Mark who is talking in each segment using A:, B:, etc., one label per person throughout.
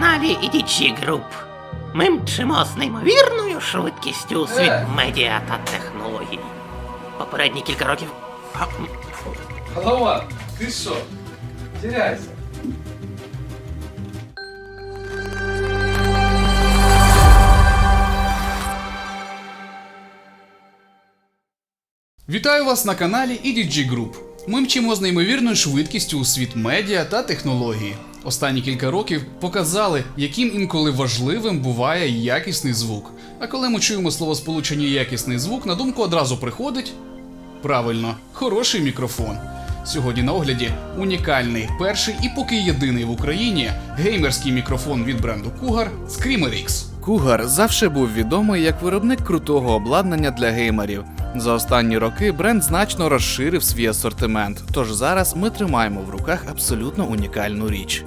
A: каналі EDG Group. Ми мчимо з неймовірною швидкістю у світ
B: Е.
A: медіа та технологій. Попередні кілька років.
B: Голова, ты что? Теряйся.
C: Вітаю вас на каналі EDG Group. Ми мчимо з неймовірною швидкістю у світ медіа та технології. Останні кілька років показали, яким інколи важливим буває якісний звук. А коли ми чуємо словосполучення якісний звук, на думку одразу приходить правильно, хороший мікрофон. Сьогодні на огляді унікальний, перший і поки єдиний в Україні геймерський мікрофон від бренду Cougar Screamer X.
D: Cougar завжди був відомий як виробник крутого обладнання для геймерів. За останні роки бренд значно розширив свій асортимент, тож зараз ми тримаємо в руках абсолютно унікальну річ.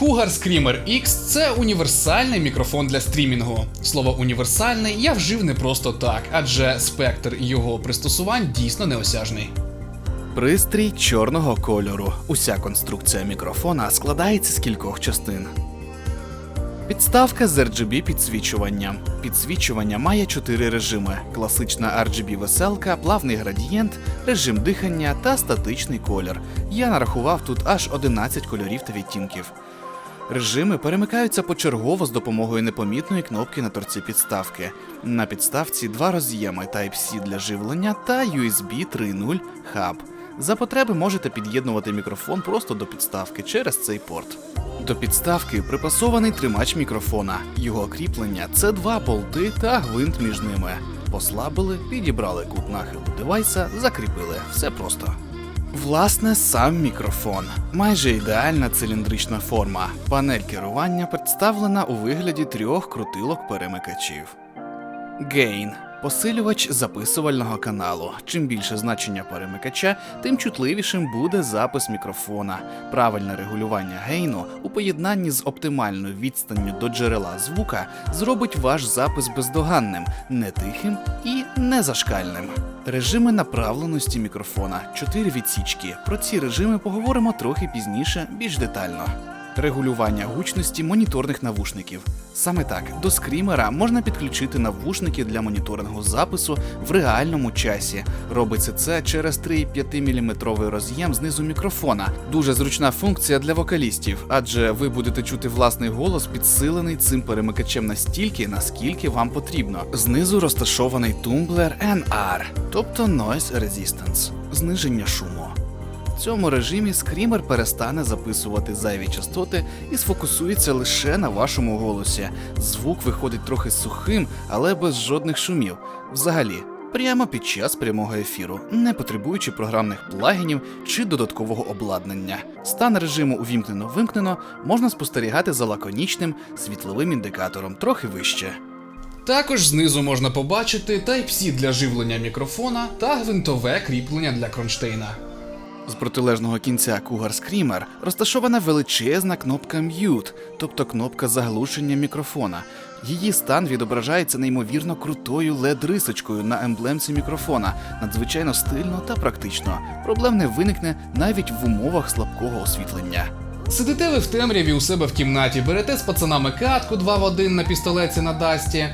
C: Cougar Screamer X це універсальний мікрофон для стрімінгу. Слово універсальний я вжив не просто так, адже спектр його пристосувань дійсно неосяжний.
D: Пристрій чорного кольору. Уся конструкція мікрофона складається з кількох частин. Підставка з RGB підсвічуванням. Підсвічування має чотири режими: класична RGB веселка, плавний градієнт, режим дихання та статичний колір. Я нарахував тут аж 11 кольорів та відтінків. Режими перемикаються почергово з допомогою непомітної кнопки на торці підставки. На підставці два роз'єми Type-C для живлення та USB 3.0 хаб. За потреби можете під'єднувати мікрофон просто до підставки через цей порт. До підставки припасований тримач мікрофона. Його кріплення це два болти та гвинт між ними. Послабили, підібрали кут нахилу девайса, закріпили. Все просто. Власне, сам мікрофон. Майже ідеальна циліндрична форма. Панель керування представлена у вигляді трьох крутилок перемикачів. Гейн посилювач записувального каналу. Чим більше значення перемикача, тим чутливішим буде запис мікрофона. Правильне регулювання гейну у поєднанні з оптимальною відстанню до джерела звука зробить ваш запис бездоганним, не тихим і не зашкальним. Режими направленості мікрофона, чотири відсічки. Про ці режими поговоримо трохи пізніше, більш детально. Регулювання гучності моніторних навушників. Саме так, до скрімера можна підключити навушники для моніторингу запису в реальному часі. Робиться це через 3,5 мм роз'єм знизу мікрофона. Дуже зручна функція для вокалістів, адже ви будете чути власний голос, підсилений цим перемикачем настільки, наскільки вам потрібно. Знизу розташований тумблер NR, тобто Noise Resistance, зниження шуму. Цьому режимі скрімер перестане записувати зайві частоти і сфокусується лише на вашому голосі. Звук виходить трохи сухим, але без жодних шумів. Взагалі, прямо під час прямого ефіру, не потребуючи програмних плагінів чи додаткового обладнання. Стан режиму увімкнено-вимкнено можна спостерігати за лаконічним світловим індикатором трохи вище.
C: Також знизу можна побачити Type-C для живлення мікрофона та гвинтове кріплення для кронштейна.
D: З протилежного кінця Cougar Screamer розташована величезна кнопка Mute, тобто кнопка заглушення мікрофона. Її стан відображається неймовірно крутою LED-рисочкою на емблемці мікрофона, надзвичайно стильно та практично. Проблем не виникне навіть в умовах слабкого освітлення.
C: Сидите ви в темряві у себе в кімнаті, берете з пацанами катку 2 в 1 на пістолеці на дасті,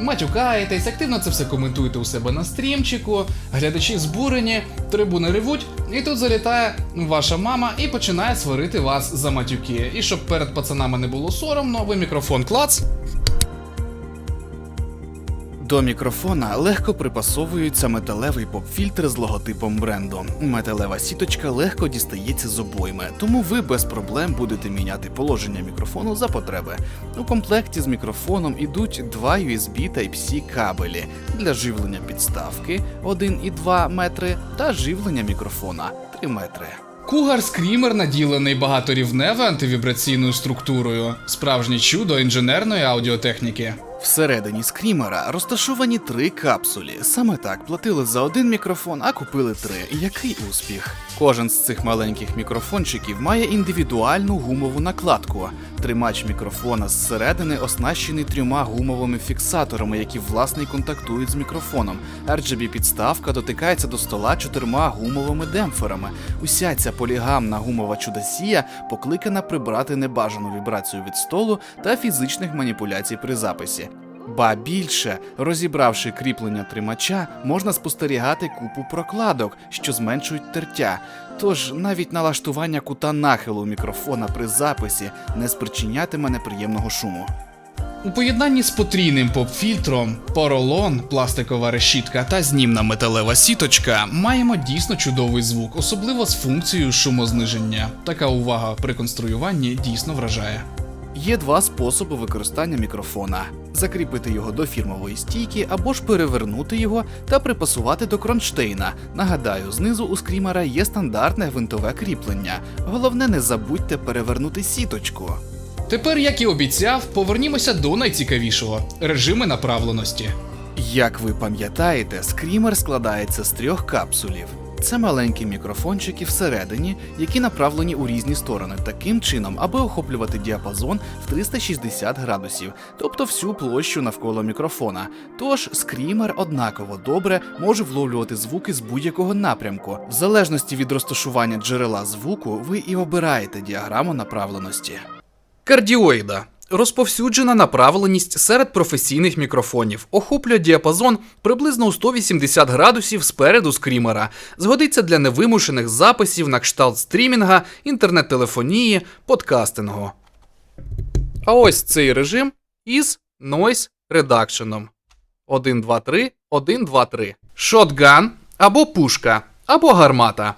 C: матюкаєтесь, активно це все коментуєте у себе на стрімчику, глядачі збурені, трибуни ревуть, і тут залітає ваша мама і починає сварити вас за матюки. І щоб перед пацанами не було соромно, ви мікрофон клац.
D: До мікрофона легко припасовується металевий поп-фільтр з логотипом бренду. Металева сіточка легко дістається з обойми, тому ви без проблем будете міняти положення мікрофону за потреби. У комплекті з мікрофоном ідуть два USB Type-C кабелі для живлення підставки 1,2 метри та живлення мікрофона 3 метри.
C: Cougar Screamer наділений багаторівневою антивібраційною структурою, справжнє чудо інженерної аудіотехніки.
D: Всередині скрімера розташовані три капсулі. Саме так платили за один мікрофон, а купили три. Який успіх! Кожен з цих маленьких мікрофончиків має індивідуальну гумову накладку. Тримач мікрофона зсередини оснащений трьома гумовими фіксаторами, які власне контактують з мікрофоном. RGB підставка дотикається до стола чотирма гумовими демпферами. Уся ця полігамна гумова чудосія покликана прибрати небажану вібрацію від столу та фізичних маніпуляцій при записі. Ба більше, розібравши кріплення тримача, можна спостерігати купу прокладок, що зменшують тертя. Тож навіть налаштування кута нахилу мікрофона при записі не спричинятиме неприємного шуму.
E: У поєднанні з потрійним поп-фільтром, поролон, пластикова решітка та знімна металева сіточка маємо дійсно чудовий звук, особливо з функцією шумозниження. Така увага при конструюванні дійсно вражає.
D: Є два способи використання мікрофона: закріпити його до фірмової стійки або ж перевернути його та припасувати до кронштейна. Нагадаю, знизу у скрімера є стандартне гвинтове кріплення. Головне, не забудьте перевернути сіточку.
E: Тепер, як і обіцяв, повернімося до найцікавішого режими направленості.
D: Як ви пам'ятаєте, скрімер складається з трьох капсулів. Це маленькі мікрофончики всередині, які направлені у різні сторони, таким чином, аби охоплювати діапазон в 360 градусів, тобто всю площу навколо мікрофона. Тож скрімер однаково добре може вловлювати звуки з будь-якого напрямку. В залежності від розташування джерела звуку, ви і обираєте діаграму направленості.
C: Кардіоїда розповсюджена направленість серед професійних мікрофонів, охоплює діапазон приблизно у 180 градусів спереду скрімера, згодиться для невимушених записів на кшталт стрімінга, інтернет-телефонії, подкастингу. А ось цей режим із Noise Reduction. 1, 2, 3, 1, 2, 3. Шотган або пушка, або гармата.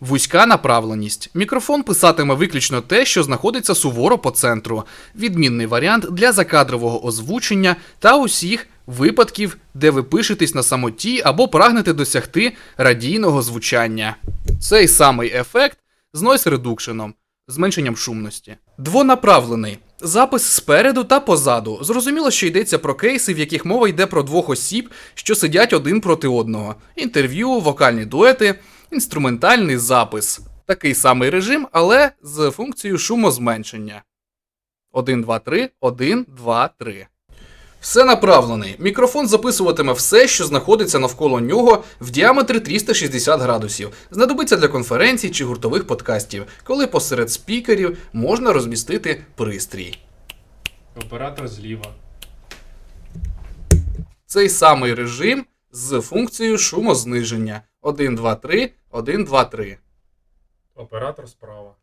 C: Вузька направленість. Мікрофон писатиме виключно те, що знаходиться суворо по центру. Відмінний варіант для закадрового озвучення та усіх випадків, де ви пишетесь на самоті або прагнете досягти радійного звучання. Цей самий ефект з noise reduction, зменшенням шумності. Двонаправлений. Запис спереду та позаду. Зрозуміло, що йдеться про кейси, в яких мова йде про двох осіб, що сидять один проти одного. Інтерв'ю, вокальні дуети, інструментальний запис. Такий самий режим, але з функцією шумозменшення. 1, 2, 3, 1, 2, 3. Все направлений. Мікрофон записуватиме все, що знаходиться навколо нього в діаметрі 360 градусів. Знадобиться для конференцій чи гуртових подкастів, коли посеред спікерів можна розмістити пристрій.
F: Оператор зліва.
C: Цей самий режим з функцією шумозниження. 1, 2, 3, 1, 2, 3.
F: Оператор справа.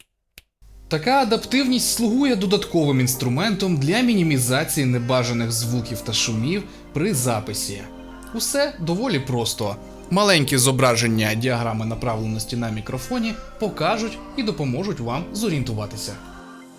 E: Така адаптивність слугує додатковим інструментом для мінімізації небажаних звуків та шумів при записі. Усе доволі просто. Маленькі зображення діаграми направленості на мікрофоні покажуть і допоможуть вам зорієнтуватися.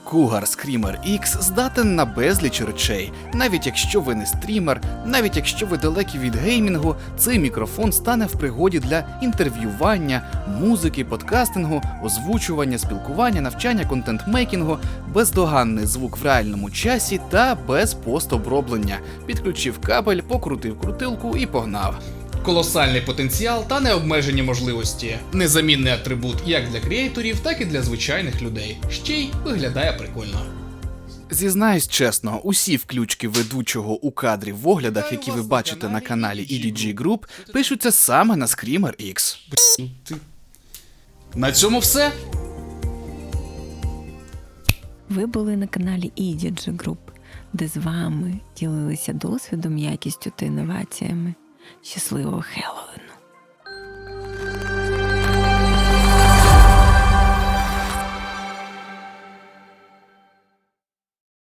D: Cougar Screamer X здатен на безліч речей. Навіть якщо ви не стрімер, навіть якщо ви далекі від геймінгу, цей мікрофон стане в пригоді для інтерв'ювання, музики, подкастингу, озвучування, спілкування, навчання, контент-мейкінгу, бездоганний звук в реальному часі та без постоброблення. Підключив кабель, покрутив крутилку і погнав.
E: Колосальний потенціал та необмежені можливості. Незамінний атрибут як для креаторів, так і для звичайних людей. Ще й виглядає прикольно.
D: Зізнаюсь чесно, усі включки ведучого у кадрі в оглядах, які ви бачите на каналі EDG Group, пишуться саме на Screamer X.
E: На цьому все.
G: Ви були на каналі EDG Group, де з вами ділилися досвідом, якістю та інноваціями. Щасливого Хеллоуіну!